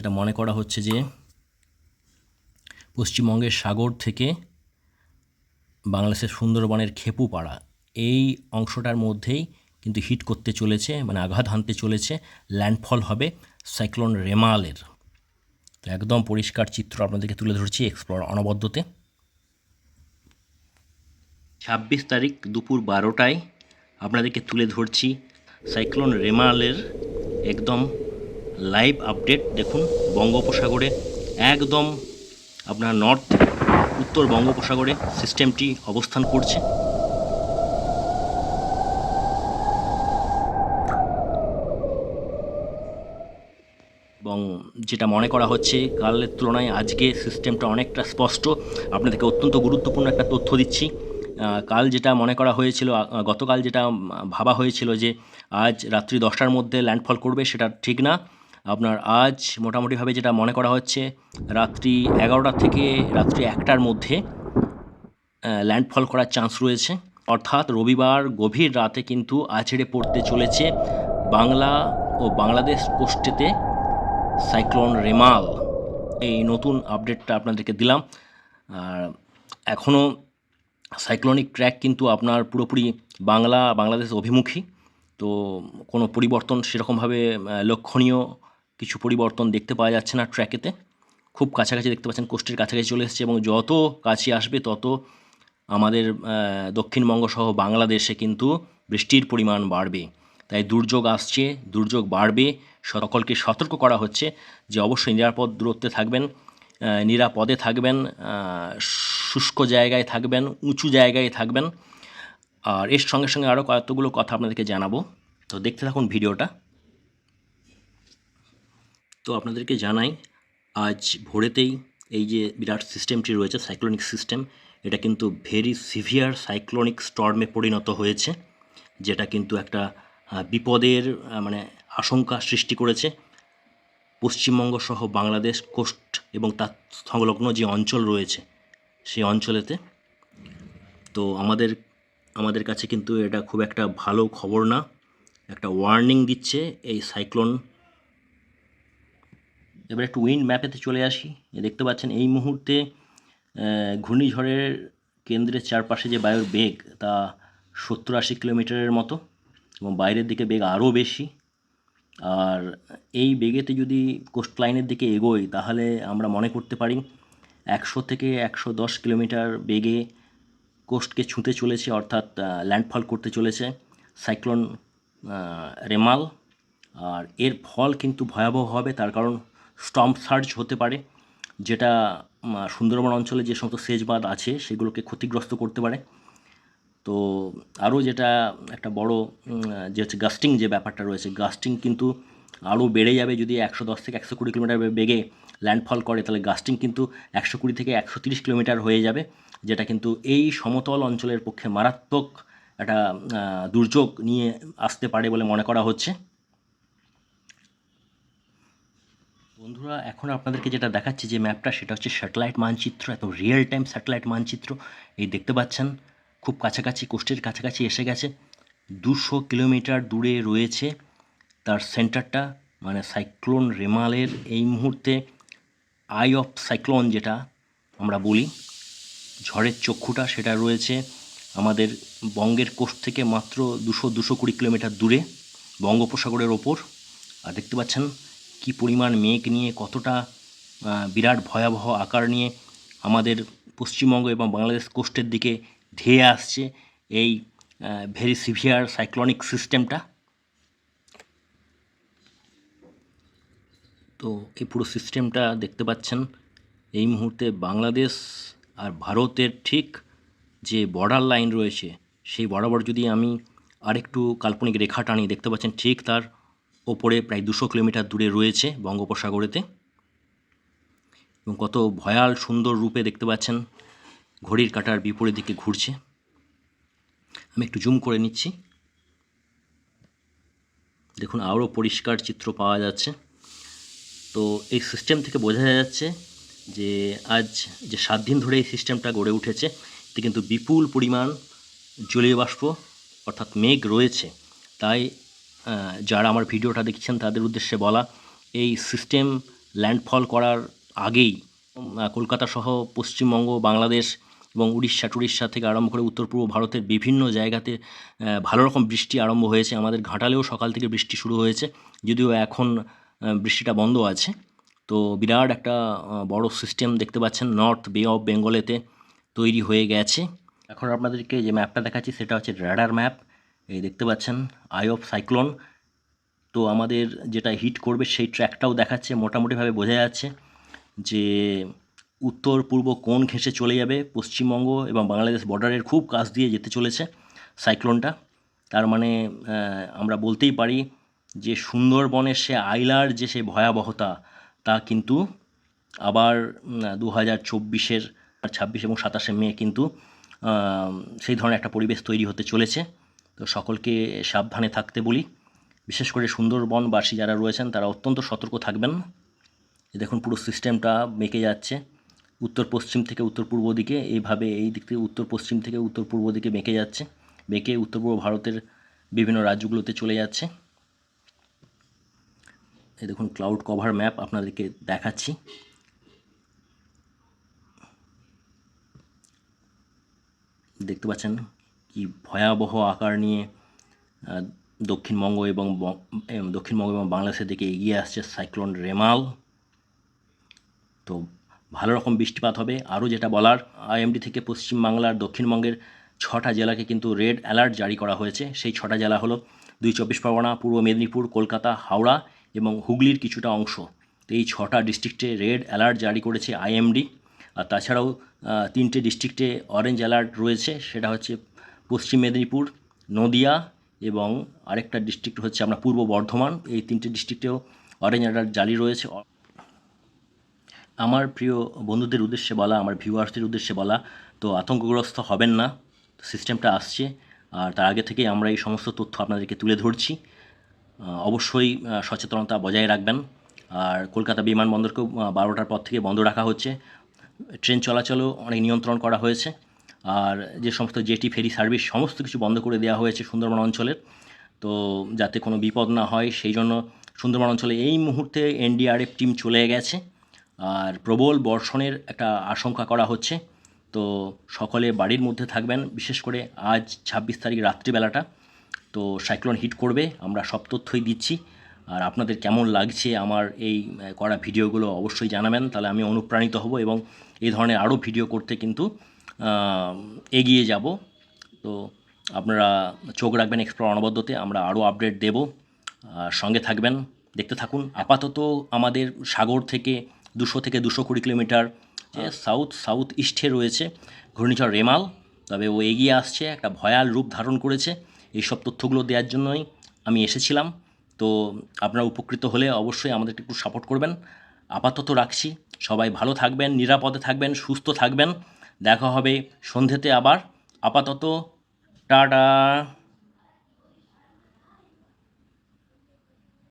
যেটা মনে করা হচ্ছে যে পশ্চিমবঙ্গের সাগর থেকে বাংলাদেশের সুন্দরবনের খেপুপাড়া, এই অংশটার মধ্যেই কিন্তু হিট করতে চলেছে মানে আঘাত হানতে চলেছে, ল্যান্ডফল হবে সাইক্লোন রেমালের। তো একদম পরিষ্কার চিত্র আপনাদেরকে তুলে ধরছি এক্সপ্লোর অনবদ্যতে। ছাব্বিশ তারিখ দুপুর বারোটায় আপনাদেরকে তুলে ধরছি সাইক্লোন রেমালের একদম লাইভ আপডেট দেখুন বঙ্গোপসাগরে। একদম আপনার নর্থ উত্তর বঙ্গোপসাগরে সিস্টেমটি অবস্থান করছে। এবং যেটা মনে করা হচ্ছে কালের তুলনায় আজকে সিস্টেমটা অনেকটা স্পষ্ট। আপনাদেরকে অত্যন্ত গুরুত্বপূর্ণ একটা তথ্য দিচ্ছি। কাল যেটা মনে করা হয়েছিল গতকাল যেটা ভাবা হয়েছিল যে আজ রাত্রি দশটার মধ্যে ল্যান্ডফল করবে, সেটা ঠিক না। আপনার আজ মোটামুটিভাবে যেটা মনে করা হচ্ছে, রাত্রি এগারোটা থেকে রাত্রি একটার মধ্যে ল্যান্ডফল করার চান্স রয়েছে। অর্থাৎ রবিবার গভীর রাতে কিন্তু আছড়ে পড়তে চলেছে বাংলা ও বাংলাদেশ কোস্টেতে সাইক্লোন রেমাল এই নতুন আপডেটটা আপনাদেরকে দিলাম। আর এখনও সাইক্লোনিক ট্র্যাক কিন্তু আপনার পুরোপুরি বাংলা, বাংলাদেশ অভিমুখী। তো কোনো পরিবর্তন সেরকমভাবে লক্ষণীয় কিছু পরিবর্তন দেখতে পাওয়া যাচ্ছে না ট্র্যাকেতে খুব কাছাকাছি দেখতে পাচ্ছেন কোস্টের কাছাকাছি চলে এসেছে এবং যত কাছে আসবে তত আমাদের দক্ষিণবঙ্গ সহ বাংলাদেশে কিন্তু বৃষ্টির পরিমাণ বাড়বে। তাই দুর্যোগ আসছে, দুর্যোগ বাড়বে। সকলকে সতর্ক করা হচ্ছে যে অবশ্যই নিরাপদ দূরত্বে থাকবেন নিরাপদে থাকবেন শুষ্ক জায়গায় থাকবেন, উঁচু জায়গায় থাকবেন। আর এর সঙ্গে সঙ্গে আরও কতগুলো কথা আপনাদেরকে জানাব। তো দেখতে থাকুন ভিডিওটা। তো আপনাদেরকে জানাই, আজ ভোরেতেই এই যে বিরাট সিস্টেমটি রয়েছে সাইক্লোনিক সিস্টেম এটা কিন্তু ভেরি সিভিয়ার সাইক্লোনিক স্টর্মে পরিণত হয়েছে, যেটা কিন্তু একটা বিপদের মানে আশঙ্কা সৃষ্টি করেছে। পশ্চিমবঙ্গ সহ বাংলাদেশ কোস্ট এবং তার সংলগ্ন যে অঞ্চল রয়েছে, সেই অঞ্চলেতে, তো আমাদের আমাদের কাছে কিন্তু এটা খুব একটা ভালো খবর না। একটা ওয়ার্নিং দিচ্ছে এই সাইক্লোন এবার একটু উইন্ড ম্যাপেতে চলে আসি। দেখতে পাচ্ছেন এই মুহূর্তে ঘূর্ণিঝড়ের কেন্দ্রের চারপাশে যে বায়ুর বেগ, তা সত্তর আশি কিলোমিটারের মতো এবং বাইরের দিকে বেগ আরও বেশি। আর এই বেগেতে যদি কোস্ট লাইনের দিকে এগোই, তাহলে আমরা মনে করতে পারি একশো থেকে একশো দশ কিলোমিটার বেগে কোস্টকে ছুঁতে চলেছে, অর্থাৎ ল্যান্ডফল করতে চলেছে সাইক্লোন রেমাল। আর এর ফল কিন্তু ভয়াবহ হবে, তার কারণ স্টম্প সার্চ হতে পারে, যেটা সুন্দরবন অঞ্চলে যে সমস্ত সেচ বাঁধ আছে, সেগুলোকে ক্ষতিগ্রস্ত করতে পারে। তো, আরও যেটা একটা বড় যে হচ্ছে গাস্টিং যে ব্যাপারটা রয়েছে, গাস্টিং কিন্তু আরও বেড়ে যাবে যদি একশো দশ থেকে একশো কুড়ি কিলোমিটার বেগে ল্যান্ডফল করে, তাহলে গাস্টিং কিন্তু একশো কুড়ি থেকে একশো তিরিশ কিলোমিটার হয়ে যাবে, যেটা কিন্তু এই সমতল অঞ্চলের পক্ষে মারাত্মক একটা দুর্যোগ নিয়ে আসতে পারে বলে মনে করা হচ্ছে। বন্ধুরা, এখন আপনাদেরকে যেটা দেখাচ্ছি যে ম্যাপটা, সেটা হচ্ছে স্যাটেলাইট মানচিত্র এত রিয়েল টাইম স্যাটেলাইট মানচিত্র। এই দেখতে পাচ্ছেন, খুব কাছাকাছি কোস্টের কাছাকাছি এসে গেছে। দুশো কিলোমিটার দূরে রয়েছে তার সেন্টারটা মানে সাইক্লোন রেমালের এই মুহূর্তে আই অফ সাইক্লোন যেটা আমরা বলি। ঝড়ের চক্ষুটা সেটা রয়েছে আমাদের বঙ্গের কোস্ট থেকে মাত্র দুশো দুশো কুড়ি কিলোমিটার দূরে, বঙ্গোপসাগরের ওপর। আর দেখতে পাচ্ছেন কি পরিমাণ মেঘ নিয়ে, কতটা বিরাট ভয়াবহ আকার নিয়ে আমাদের পশ্চিমবঙ্গ এবং বাংলাদেশ কোস্টের দিকে ধেয়ে আসছে এই ভেরি সিভিয়ার সাইক্লনিক সিস্টেমটা তো এই পুরো সিস্টেমটা দেখতে পাচ্ছেন, এই মুহূর্তে বাংলাদেশ আর ভারতের ঠিক যে বর্ডার লাইন রয়েছে, সেই বরাবর যদি আমি আরেকটু কাল্পনিক রেখা টানি দেখতে পাচ্ছেন, ঠিক তার ওপরে প্রায় দুশো কিলোমিটার দূরে রয়েছে বঙ্গোপসাগরেতে। এবং কত ভয়াল সুন্দর রূপে দেখতে পাচ্ছেন, ঘড়ির কাঁটার বিপরীত দিকে ঘুরছে। আমি একটু জুম করে নিচ্ছি। দেখুন, আরও পরিষ্কার চিত্র পাওয়া যাচ্ছে। তো এই সিস্টেম থেকে বোঝা যাচ্ছে যে আজ যে সাত দিন ধরে এই সিস্টেমটা গড়ে উঠেছে, এতে কিন্তু বিপুল পরিমাণ জলীয় বাষ্প অর্থাৎ মেঘ রয়েছে। তাই যারা আমার ভিডিওটা দেখছেন, তাদের উদ্দেশ্যে বলা, এই সিস্টেম ল্যান্ডফল করার আগেই কলকাতা সহ পশ্চিমবঙ্গ, বাংলাদেশ এবং উড়িষ্যা টুড়িষ্যা থেকে আরম্ভ করে উত্তর পূর্ব ভারতের বিভিন্ন জায়গাতে ভালো রকম বৃষ্টি আরম্ভ হয়েছে। আমাদের ঘাটালেও সকাল থেকে বৃষ্টি শুরু হয়েছে, যদিও এখন বৃষ্টিটা বন্ধ আছে। তো বিরাট একটা বড় সিস্টেম দেখতে পাচ্ছেন নর্থ বে অফ বেঙ্গলেতে তৈরি হয়ে গেছে। এখন আপনাদেরকে যে ম্যাপটা দেখাচ্ছি, সেটা হচ্ছে র্যাডার ম্যাপ এই দেখতে পাচ্ছেন আই অফ সাইক্লোন তো আমাদের যেটা হিট করবে সেই ট্র্যাকটাও দেখাচ্ছে, মোটামুটিভাবে বোঝা যাচ্ছে যে উত্তর, পূর্ব কোণ ঘেঁষে চলে যাবে পশ্চিমবঙ্গ এবং বাংলাদেশ বর্ডারের খুব কাছ দিয়ে যেতে চলেছে সাইক্লোনটা তার মানে আমরা বলতেই পারি যে সুন্দরবনের সে আইলার যে সে ভয়াবহতা, তা কিন্তু আবার দু হাজার চব্বিশের ছাব্বিশ এবং সাতাশে মে কিন্তু সেই ধরনের একটা পরিবেশ তৈরি হতে চলেছে। তো সকলকে সাবধানে থাকতে বলি। বিশেষ করে সুন্দরবনবাসী যারা রয়েছেন, তারা অত্যন্ত সতর্ক থাকবেন। দেখুন পুরো সিস্টেমটা বেঁকে যাচ্ছে। উত্তর পশ্চিম থেকে উত্তর পূর্ব দিকে এইভাবে এই দিক থেকে উত্তর পশ্চিম থেকে উত্তর পূর্ব দিকে বেঁকে যাচ্ছে বেঁকে উত্তর পূর্ব ভারতের বিভিন্ন রাজ্যগুলোতে চলে যাচ্ছে। এই দেখুন ক্লাউড কভার ম্যাপ আপনাদেরকে দেখাচ্ছি। দেখতে পাচ্ছেন কি ভয়াবহ আকার নিয়ে দক্ষিণবঙ্গ এবং দক্ষিণবঙ্গ এবং বাংলাদেশের দিকে এগিয়ে আসছে সাইক্লোন রেমাল। তো ভালো রকম বৃষ্টিপাত হবে। আরও যেটা বলার, আইএমডি থেকে পশ্চিমবাংলার দক্ষিণবঙ্গের ছটা জেলাকে কিন্তু রেড অ্যালার্ট জারি করা হয়েছে। সেই ছটা জেলা হলো দুই চব্বিশ পরগনা, পূর্ব মেদিনীপুর, কলকাতা, হাওড়া এবং হুগলির কিছুটা অংশ। তো এই ছটা ডিস্ট্রিক্টে রেড অ্যালার্ট জারি করেছে আইএমডি। আর তাছাড়াও তিনটে ডিস্ট্রিক্টে অরেঞ্জ অ্যালার্ট রয়েছে। সেটা হচ্ছে পশ্চিম মেদিনীপুর, নদিয়া এবং আরেকটা ডিস্ট্রিক্ট হচ্ছে আমরা পূর্ব বর্ধমান। এই তিনটে ডিস্ট্রিক্টেও অরেঞ্জ অ্যালার্ট জারি রয়েছে। আমার প্রিয় বন্ধুদের উদ্দেশ্যে বলা, আমার ভিউয়ার্সদের উদ্দেশ্যে বলা, তো আতঙ্কগ্রস্ত হবেন না। সিস্টেমটা আসছে আর তার আগে থেকেই আমরা এই সমস্ত তথ্য আপনাদেরকে তুলে ধরছি। অবশ্যই সচেতনতা বজায় রাখবেন। আর কলকাতা বিমানবন্দরকেও বারোটার পর থেকে বন্ধ রাখা হচ্ছে। ট্রেন চলাচলও অনেক নিয়ন্ত্রণ করা হয়েছে। আর যে সমস্ত জেটি ফেরি সার্ভিস সমস্ত কিছু বন্ধ করে দেওয়া হয়েছে সুন্দরবন অঞ্চলের, তো যাতে কোনো বিপদ না হয়, সেই জন্য সুন্দরবন অঞ্চলে এই মুহূর্তে এনডিআরএফ টিম চলে গেছে। আর প্রবল বর্ষণের একটা আশঙ্কা করা হচ্ছে। তো সকলে বাড়ির মধ্যে থাকবেন, বিশেষ করে আজ ছাব্বিশ তারিখ রাত্রিবেলাটা। তো সাইক্লোন হিট করবে, আমরা সব তথ্যই দিচ্ছি। আর আপনাদের কেমন লাগছে আমার এই করা ভিডিওগুলো অবশ্যই জানাবেন। তাহলে আমি অনুপ্রাণিত হব এবং এই ধরনের আরও ভিডিও করতে কিন্তু এগিয়ে যাব। তো আপনারা চোখ রাখবেন এক্সপ্লোর অনবদ্যতে আমরা আরও আপডেট দেব। আর সঙ্গে থাকবেন দেখতে থাকুন। আপাতত আমাদের সাগর থেকে দুশো থেকে দুশো কুড়ি কিলোমিটার সাউথ সাউথ ইস্টে রয়েছে ঘূর্ণিঝড় রেমাল। তবে ও এগিয়ে আসছে একটা ভয়াল রূপ ধারণ করেছে। এই সব তথ্যগুলো দেওয়ার জন্যই আমি এসেছিলাম। তো আপনারা উপকৃত হলে অবশ্যই আমাদেরকে একটু সাপোর্ট করবেন। আপাতত রাখছি। সবাই ভালো থাকবেন নিরাপদে থাকবেন সুস্থ থাকবেন। দেখা হবে সন্ধ্যেতে আবার। আপাতত টাটা।